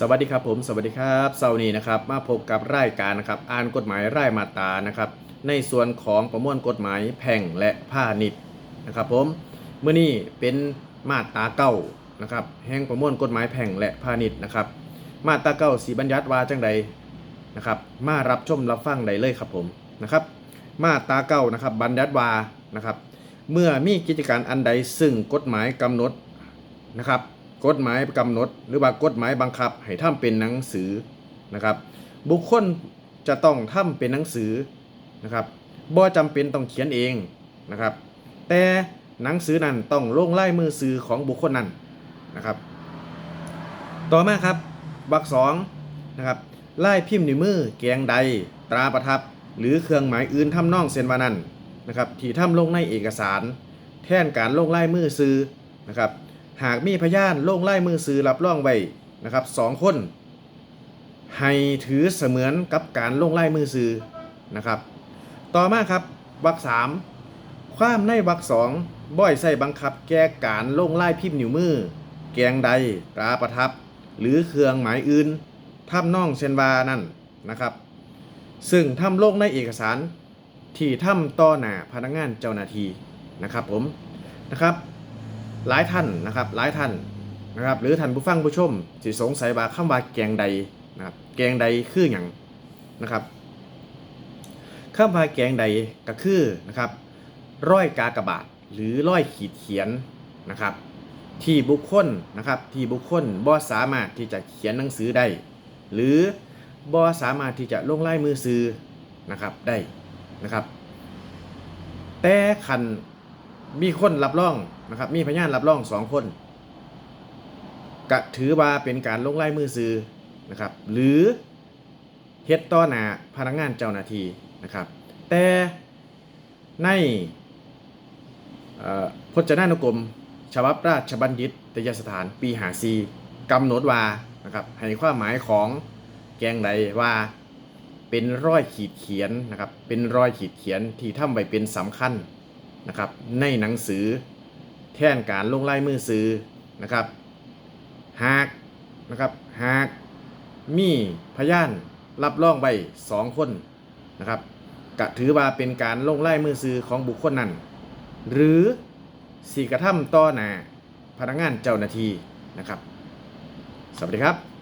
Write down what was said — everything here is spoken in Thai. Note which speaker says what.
Speaker 1: สวัสดีครับผมสวัสดีครับเสาร์นี้นะครับมาพบกับรายการนะครับอ่านกฎหมายรายมาตรานะครับในส่วนของประมวลกฎหมายแพ่งและพาณิชย์นะครับผมเมื่อนี้เป็นมาตราเก้านะครับแห่งประมวลกฎหมายแพ่งและพาณิชย์นะครับมาตราเก้าสีบัญญัติว่าจังใดนะครับมารับชมรับฟังได้เลยครับผมนะครับมาตราเก้านะครับบัญญัติว่านะครับเมื่อมีกิจการอันใดซึ่งกฎหมายกำหนดนะครับ กฎหมายกำหนด หรือว่ากฎหมายบังคับให้ทำเป็นหนังสือนะครับ บุคคลจะต้องทำเป็นหนังสือนะครับบ่จำเป็นต้องเขียนเองนะครับ แต่หนังสือนั้นต้องลงลายมือซื้อของบุคคลนั้นนะครับ ต่อมาครับวรรคสองนะครับลายพิมพ์นิ้วมือแกงใด ตราประทับ หรือเครื่องหมายอื่นทำนองเซนวานั้นนะครับที่ทำลงในเอกสาร แทนการลงลายมือซื้อนะครับ หากมีพยานลงไลายมือซื้อรับรองไว้นะครับสองคน ให้ถือเสมือนกับการลงไลายมือซื้อนะครับ ต่อมาครับวรรคสามความในวรรคสองบ่อยใส่บังคับแก้การลงไลายพิมพ์นิ้วมือ แกงใดตราประทับ หรือเครื่องหมายอื่นทำน่องเชนวานั่นนะครับ ซึ่งทำลงในเอกสารที่ทำต่อหน้าพนักงานเจ้าหน้าที่นะครับผมนะครับ หลายท่านนะครับหลายท่านนะครับหรือท่านผู้ฟังผู้ชมสิสงสัยว่าคำว่าแกงใดนะครับแกงใดคืออย่างนะครับคำว่าแกงใดก็คือนะครับร้อยกากบาทหรือร้อยขีดเขียนนะครับที่บุคคลนะครับที่บุคคลบ่สามารถที่จะเขียนหนังสือได้ หรือบ่สามารถที่จะลงลายมือซื้อนะครับได้นะครับ แต่คัน มีคนรับรองนะครับ มีพยานรับรองสองคนก็ถือว่าเป็นการลงลายมือซื้อนะครับ หรือเฮ็ดต่อหน้าพนักงานเจ้าหน้าที่นะครับ แต่ในพจนานุกรม ฉบับราชบัณฑิตยสถานปีหาซีกำหนดว่านะครับให้ความหมายของแกงใดว่าเป็นรอยขีดเขียนนะครับ เป็นรอยขีดเขียนที่ทำไว้เป็นสำคัญ นะครับในหนังสือแทนการลงลายมือซื้อนะครับหากนะครับหากมีพยานรับรองไว้สองคนนะครับก็ถือว่าเป็นการลงลายมือซื้อของบุคคลนั้น หรือสีกระทำต่อหน้าพนักงานเจ้าหน้าที่นะครับ สวัสดีครับ